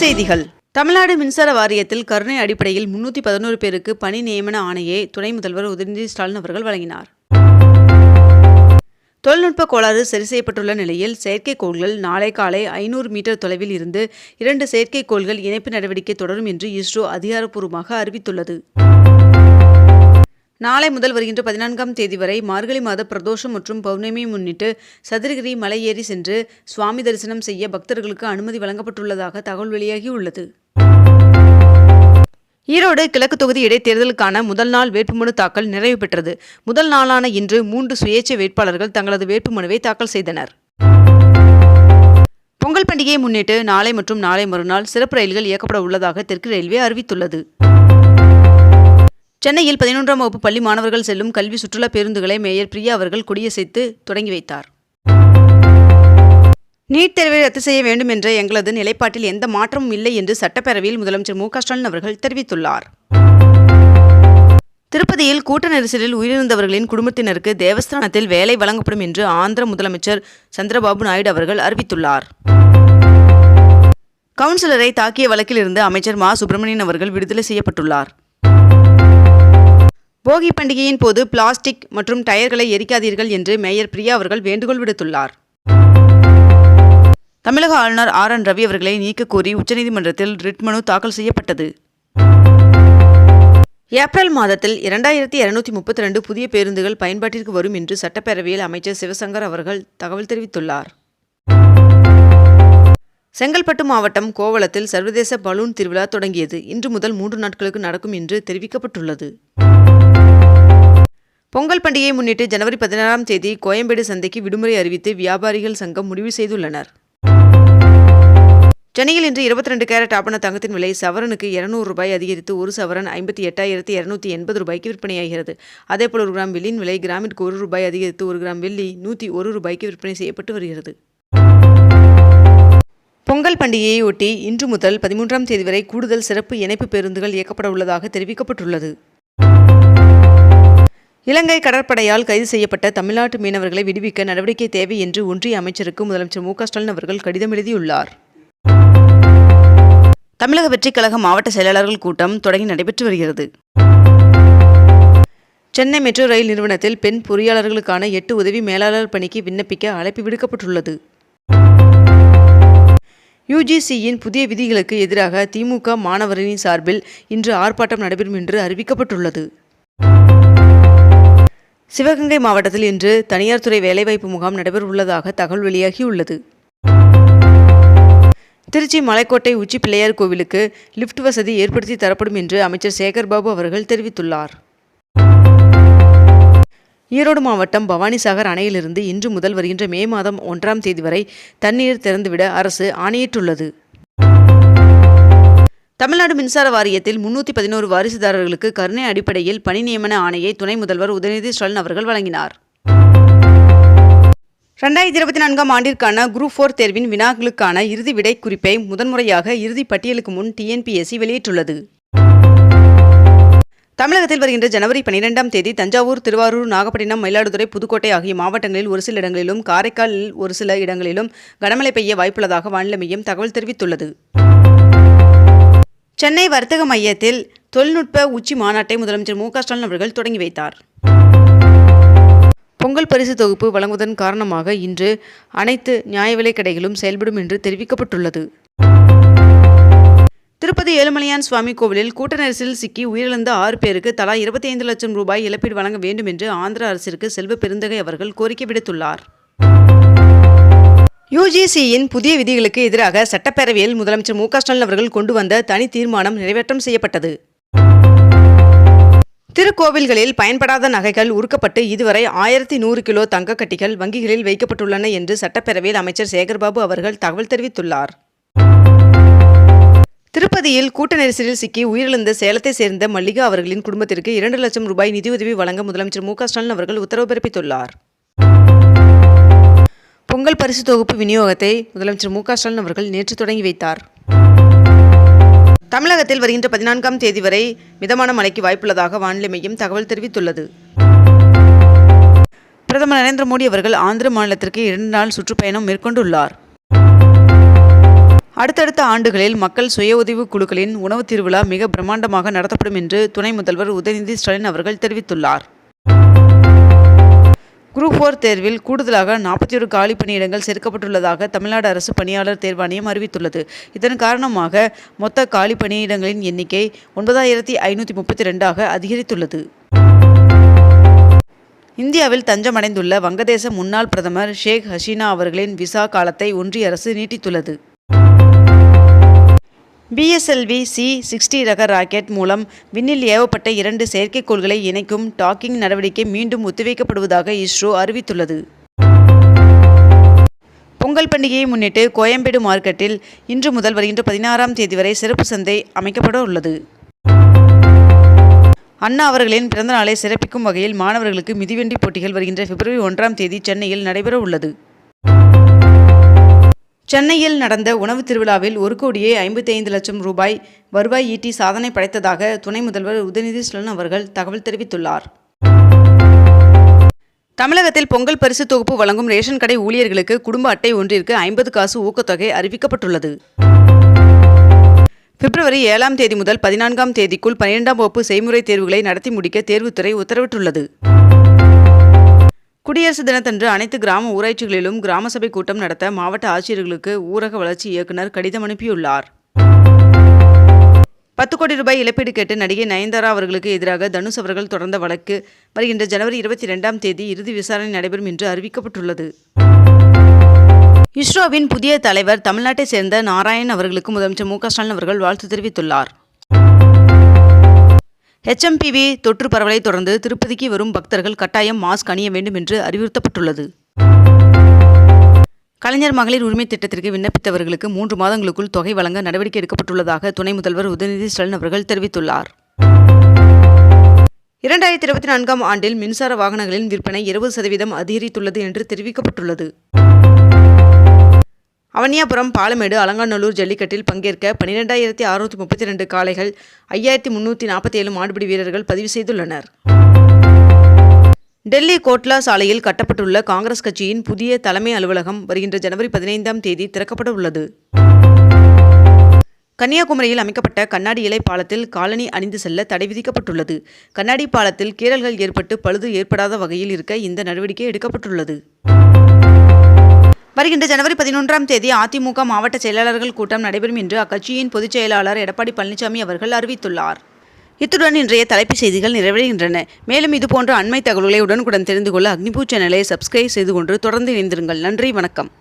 செய்திகள். தமிழ்நாடு மின்சார வாரியத்தில் கருணை அடிப்படையில் முன்னூற்றி பதினோரு பேருக்கு பணி நியமன ஆணையை துணை முதல்வர் உதயநிதி ஸ்டாலின் அவர்கள் வழங்கினார். தொழில்நுட்ப கோளாறு சரி செய்யப்பட்டுள்ள நிலையில் செயற்கைக்கோள்கள் நாளை காலை ஐநூறு மீட்டர் தொலைவில் இருந்து இரண்டு செயற்கைக்கோள்கள் இணைப்பு நடவடிக்கை தொடரும் என்று இஸ்ரோ அதிகாரப்பூர்வமாக அறிவித்துள்ளது. நாளை முதல் வருகின்ற பதினான்காம் தேதி வரை மார்கழி மாத பிரதோஷம் மற்றும் பௌர்ணமியை முன்னிட்டு சதுரகிரி மலை ஏறி சென்று சுவாமி தரிசனம் செய்ய பக்தர்களுக்கு அனுமதி வழங்கப்பட்டுள்ளதாக தகவல் வெளியாகியுள்ளது. ஈரோடு கிழக்கு தொகுதி இடைத்தேர்தலுக்கான முதல் நாள் வேட்புமனு தாக்கல் நிறைவு பெற்றது. முதல் நாளான இன்று மூன்று சுயேட்சை வேட்பாளர்கள் தங்களது வேட்புமனுவை தாக்கல் செய்தனர். பொங்கல் பண்டிகையை முன்னிட்டு நாளை மற்றும் நாளை மறுநாள் சிறப்பு ரயில்கள் இயக்கப்பட உள்ளதாக தெற்கு ரயில்வே அறிவித்துள்ளது. சென்னையில் பதினொன்றாம் வகுப்பு பள்ளி மாணவர்கள் செல்லும் கல்வி சுற்றுலா பேருந்துகளை மேயர் பிரியா அவர்கள் கொடியசைத்து தொடங்கி வைத்தார். நீட் தேர்வை ரத்து செய்ய வேண்டும் என்ற எங்களது நிலைப்பாட்டில் எந்த மாற்றமும் இல்லை என்று சட்டப்பேரவையில் முதலமைச்சர் மு ஸ்டாலின் அவர்கள் தெரிவித்துள்ளார். திருப்பதியில் கூட்ட நெரிசலில் உயிரிழந்தவர்களின் குடும்பத்தினருக்கு தேவஸ்தானத்தில் வேலை வழங்கப்படும் என்று ஆந்திர முதலமைச்சர் சந்திரபாபு நாயுடு அவர்கள் அறிவித்துள்ளார். கவுன்சிலரை தாக்கிய வழக்கில் இருந்து அமைச்சர் மா. சுப்பிரமணியன் அவர்கள் விடுதலை செய்யப்பட்டுள்ளார். போகி பண்டிகையின் போது பிளாஸ்டிக் மற்றும் டயர்களை எரிக்காதீர்கள் என்று மேயர் பிரியா அவர்கள் வேண்டுகோள் விடுத்துள்ளார். தமிழக ஆளுநர் ஆர் என் ரவி அவர்களை நீக்கக் கோரி உச்சநீதிமன்றத்தில் ரிட் மனு தாக்கல் செய்யப்பட்டது. ஏப்ரல் மாதத்தில் இரண்டாயிரத்தி இருநூத்தி முப்பத்தி ரெண்டு புதிய பேருந்துகள் பயன்பாட்டிற்கு வரும் என்று சட்டப்பேரவையில் அமைச்சர் சிவசங்கர் அவர்கள் தகவல் தெரிவித்துள்ளார். செங்கல்பட்டு மாவட்டம் கோவளத்தில் சர்வதேச பலூன் திருவிழா தொடங்கியது. இன்று முதல் மூன்று நாட்களுக்கு நடக்கும் என்று தெரிவிக்கப்பட்டுள்ளது. பொங்கல் பண்டிகையை முன்னிட்டு ஜனவரி பதினாறாம் தேதி கோயம்பேடு சந்தைக்கு விடுமுறை அறிவித்து வியாபாரிகள் சங்கம் முடிவு செய்துள்ளனர். சென்னையில் இன்று இருபத்தி ரெண்டு கேரட் ஆபண தங்கத்தின் விலை சவரனுக்கு இருநூறு ரூபாய் அதிகரித்து ஒரு சவரன் ஐம்பத்தி எட்டாயிரத்தி இருநூத்தி எண்பது ரூபாய்க்கு விற்பனையாகிறது. அதேபோல் ஒரு கிராம் வெள்ளியின் விலை கிராமிற்கு ஒரு ரூபாய் அதிகரித்து ஒரு கிராம் வெள்ளி நூற்றி ஒரு ரூபாய்க்கு விற்பனை செய்யப்பட்டு வருகிறது. பொங்கல் பண்டிகையை ஒட்டி இன்று முதல் பதிமூன்றாம் தேதி வரை கூடுதல் சிறப்பு இணைப்பு பேருந்துகள் இயக்கப்பட உள்ளதாக தெரிவிக்கப்பட்டுள்ளது. இலங்கை கடற்படையால் கைது செய்யப்பட்ட தமிழ்நாட்டு மீனவர்களை விடுவிக்க நடவடிக்கை தேவை என்று ஒன்றிய அமைச்சருக்கு முதலமைச்சர் மு ஸ்டாலின் அவர்கள் கடிதம் எழுதியுள்ளார். தமிழக வெற்றிக் கழக மாவட்ட செயலாளர்கள் கூட்டம் தொடங்கி நடைபெற்று வருகிறது. சென்னை மெட்ரோ ரயில் நிறுவனத்தில் பெண் பொறியாளர்களுக்கான எட்டு உதவி மேலாளர் பணிக்கு விண்ணப்பிக்க அழைப்பு விடுக்கப்பட்டுள்ளது. யுஜிசியின் புதிய விதிகளுக்கு எதிராக திமுக மாணவரின் சார்பில் இன்று ஆர்ப்பாட்டம் நடைபெறும் என்று அறிவிக்கப்பட்டுள்ளது. சிவகங்கை மாவட்டத்தில் இன்று தனியார் துறை வேலைவாய்ப்பு முகாம் நடைபெறவுள்ளதாக தகவல் வெளியாகியுள்ளது. திருச்சி மலைக்கோட்டை உச்சி பிள்ளையார் கோவிலுக்கு லிஃப்ட் வசதி ஏற்படுத்தி தரப்படும் என்று அமைச்சர் சேகர்பாபு அவர்கள் தெரிவித்துள்ளார். ஈரோடு மாவட்டம் பவானிசாகர் அணையிலிருந்து இன்று முதல் வருகின்ற மே மாதம் ஒன்றாம் தேதி வரை தண்ணீர் திறந்துவிட அரசு ஆணையிட்டுள்ளது. தமிழ்நாடு மின்சார வாரியத்தில் முன்னூற்றி பதினோரு வாரிசுதாரர்களுக்கு கருணை அடிப்படையில் பணி நியமன ஆணையை துணை முதல்வர் உதயநிதி ஸ்டாலின் அவர்கள் வழங்கினார். ரெண்டாயிரத்தி இருபத்தி நான்காம் ஆண்டிற்கான குரூப் ஃபோர் தேர்வின் வினாக்களுக்கான இறுதி விடை குறிப்பை முதன்முறையாக இறுதி பட்டியலுக்கு முன் டிஎன்பிஎஸ்சி வெளியிட்டுள்ளது. தமிழகத்தில் வருகின்ற ஜனவரி பனிரெண்டாம் தேதி தஞ்சாவூர் திருவாரூர் நாகப்பட்டினம் மயிலாடுதுறை புதுக்கோட்டை ஆகிய மாவட்டங்களில் ஒரு சில இடங்களிலும் காரைக்காலில் ஒரு சில இடங்களிலும் கனமழை பெய்ய வாய்ப்புள்ளதாக வானிலை மையம் தகவல் தெரிவித்துள்ளது. சென்னை வர்த்தக மையத்தில் தொழில்நுட்ப உச்சி மாநாட்டை முதலமைச்சர் மு க ஸ்டாலின் அவர்கள் தொடங்கி வைத்தார். பொங்கல் பரிசு தொகுப்பு வழங்குவதன் காரணமாக இன்று அனைத்து நியாய விலைக் கடைகளும் செயல்படும் என்று தெரிவிக்கப்பட்டுள்ளது. திருப்பதி ஏழுமலையான் சுவாமி கோவிலில் கூட்ட நெரிசலில் சிக்கி உயிரிழந்த ஆறு பேருக்கு தலா இருபத்தி ஐந்து லட்சம் ரூபாய் இழப்பீடு வழங்க வேண்டும் என்று ஆந்திர அரசிற்கு செல்வ பெருந்தகை அவர்கள் கோரிக்கை விடுத்துள்ளார். யுஜிசியின் புதிய விதிகளுக்கு எதிராக சட்டப்பேரவையில் முதலமைச்சர் மு க ஸ்டாலின் அவர்கள் கொண்டு வந்த தனி தீர்மானம் நிறைவேற்றம் செய்யப்பட்டது. திருக்கோவில்களில் பயன்படாத நகைகள் உருக்கப்பட்டு இதுவரை ஆயிரத்தி நூறு கிலோ தங்க கட்டிகள் வங்கிகளில் வைக்கப்பட்டுள்ளன என்று சட்டப்பேரவையில் அமைச்சர் சேகர்பாபு அவர்கள் தகவல் தெரிவித்துள்ளார். திருப்பதியில் கூட்ட நெரிசலில் சிக்கி உயிரிழந்த சேலத்தை சேர்ந்த மல்லிகா அவர்களின் குடும்பத்திற்கு இரண்டு லட்சம் ரூபாய் நிதியுதவி வழங்க முதலமைச்சர் மு க ஸ்டாலின் அவர்கள் உத்தரவு பிறப்பித்துள்ளார். பரிசு தொகுப்பு விநியோகத்தை முதலமைச்சர் மு க ஸ்டாலின் அவர்கள் நேற்று தொடங்கி வைத்தார். தமிழகத்தில் வருகின்ற பதினான்காம் தேதி வரை மிதமான மழைக்கு வாய்ப்புள்ளதாக வானிலை மையம் தகவல் தெரிவித்துள்ளது. பிரதமர் நரேந்திர மோடி அவர்கள் ஆந்திர மாநிலத்திற்கு இரண்டு நாள் சுற்றுப்பயணம் மேற்கொண்டுள்ளார். அடுத்தடுத்த ஆண்டுகளில் மக்கள் சுய உதவி குழுக்களின் உணவுத் திருவிழா மிக பிரம்மாண்டமாக நடத்தப்படும் என்று துணை முதல்வர் உதயநிதி ஸ்டாலின் அவர்கள் தெரிவித்துள்ளார். குரூப் ஃபோர் தேர்வில் கூடுதலாக நாற்பத்தி ஒரு காலி பணியிடங்கள் சேர்க்கப்பட்டுள்ளதாக தமிழ்நாடு அரசு பணியாளர் தேர்வாணையம் அறிவித்துள்ளது. இதன் காரணமாக மொத்த காலி பணியிடங்களின் எண்ணிக்கை ஒன்பதாயிரத்தி ஐநூற்றி முப்பத்தி ரெண்டாக அதிகரித்துள்ளது. இந்தியாவில் தஞ்சமடைந்துள்ள வங்கதேச முன்னாள் பிரதமர் ஷேக் ஹசீனா அவர்களின் விசா காலத்தை ஒன்றிய அரசு நீட்டித்துள்ளது. பிஎஸ்எல்வி சி சிக்ஸ்டி ரக ராக்கெட் மூலம் விண்ணில் ஏவப்பட்ட இரண்டு செயற்கைக்கோள்களை இணைக்கும் டாக்கிங் நடவடிக்கை மீண்டும் ஒத்திவைக்கப்படுவதாக இஸ்ரோ அறிவித்துள்ளது. பொங்கல் பண்டிகையை முன்னிட்டு கோயம்பேடு மார்க்கெட்டில் இன்று முதல் வருகின்ற பதினாறாம் தேதி வரை சிறப்பு சந்தை அமைக்கப்பட உள்ளது. அண்ணா அவர்களின் பிறந்தநாளை சிறப்பிக்கும் வகையில் மாணவர்களுக்கு மிதிவண்டி போட்டிகள் வருகின்ற பிப்ரவரி ஒன்றாம் தேதி சென்னையில் நடைபெற உள்ளது. சென்னையில் நடந்த உணவு திருவிழாவில் ஒரு கோடியே ஐம்பத்தி ஐந்து லட்சம் ரூபாய் வருவாய் ஈட்டி சாதனை படைத்ததாக துணை முதல்வர் உதயநிதி ஸ்டாலின் அவர்கள் தகவல் தெரிவித்துள்ளார். தமிழகத்தில் பொங்கல் பரிசு தொகுப்பு வழங்கும் ரேஷன் கடை ஊழியர்களுக்கு குடும்ப அட்டை ஒன்றிற்கு ஐம்பது காசு ஊக்கத்தொகை அறிவிக்கப்பட்டுள்ளது. பிப்ரவரி ஏழாம் தேதி முதல் பதினான்காம் தேதிக்குள் பன்னிரெண்டாம் வகுப்பு செய்முறை தேர்வுகளை நடத்தி முடிக்க தேர்வுத்துறை உத்தரவிட்டுள்ளது. குடியரசு தினத்தன்று அனைத்து கிராம ஊராட்சிகளிலும் கிராம சபை கூட்டம் நடத்த மாவட்ட ஆட்சியர்களுக்கு ஊரக வளர்ச்சி இயக்குநர் கடிதம் அனுப்பியுள்ளார். பத்து கோடி ரூபாய் இழப்பீடு கேட்டு நடிகை நயன்தாரா அவர்களுக்கு எதிராக தனுஷ் அவர்கள் தொடர்ந்த வழக்கு வருகின்ற ஜனவரி இருபத்தி ரெண்டாம் தேதி இறுதி விசாரணை நடைபெறும் என்று அறிவிக்கப்பட்டுள்ளது. இஸ்ரோவின் புதிய தலைவர் தமிழ்நாட்டை சேர்ந்த நாராயண் அவர்களுக்கு முதலமைச்சர் மு க ஸ்டாலின் அவர்கள் வாழ்த்து தெரிவித்துள்ளார். ஹெச்எம்பிவி தொற்று பரவலை தொடர்ந்து திருப்பதிக்கு வரும் பக்தர்கள் கட்டாயம் மாஸ்க் அணிய வேண்டும் என்று அறிவுறுத்தப்பட்டுள்ளது. கலைஞர் மகளிர் உரிமை திட்டத்திற்கு விண்ணப்பித்தவர்களுக்கு மூன்று மாதங்களுக்குள் தொகை வழங்க நடவடிக்கை எடுக்கப்பட்டுள்ளதாக துணை முதல்வர் உதயநிதி ஸ்டாலின் அவர்கள் தெரிவித்துள்ளார். இரண்டாயிரத்தி இருபத்தி நான்காம் ஆண்டில் மின்சார வாகனங்களின் விற்பனை இருபது சதவீதம் அதிகரித்துள்ளது என்று தெரிவிக்கப்பட்டுள்ளது. அவனியாபுரம் பாலமேடு அலங்காநல்லூர் ஜல்லிக்கட்டில் பங்கேற்க பன்னிரெண்டாயிரத்தி அறுநூற்றி முப்பத்தி ரெண்டு காளைகள் ஐயாயிரத்தி முன்னூற்றி நாற்பத்தி ஏழு மாடுபிடி வீரர்கள் பதிவு செய்துள்ளனர். டெல்லி கோட்லா சாலையில் கட்டப்பட்டுள்ள காங்கிரஸ் கட்சியின் புதிய தலைமை அலுவலகம் வருகின்ற ஜனவரி பதினைந்தாம் தேதி திறக்கப்பட உள்ளது. கன்னியாகுமரியில் அமைக்கப்பட்ட கண்ணாடி இலை பாலத்தில் காலனி அணிந்து செல்ல தடை விதிக்கப்பட்டுள்ளது. கண்ணாடி பாலத்தில் கீறல்கள் ஏற்பட்டு பழுது ஏற்படாத வகையில் இருக்க இந்த நடவடிக்கை எடுக்கப்பட்டுள்ளது. வருகின்ற ஜனவரி பதினொன்றாம் தேதி அதிமுக மாவட்ட செயலாளர்கள் கூட்டம் நடைபெறும் என்று அக்கட்சியின் பொதுச் செயலாளர் எடப்பாடி பழனிசாமி அவர்கள் அறிவித்துள்ளார். இத்துடன் இன்றைய தலைப்புச் செய்திகள் நிறைவடைகின்றன. மேலும் இதுபோன்ற அண்மை தகவல்களை உடனுக்குடன் தெரிந்து கொள்ள அக்னிபூ சேனலை சப்ஸ்கிரைப் செய்து கொண்டு தொடர்ந்து இணைந்திருங்கள். நன்றி வணக்கம்.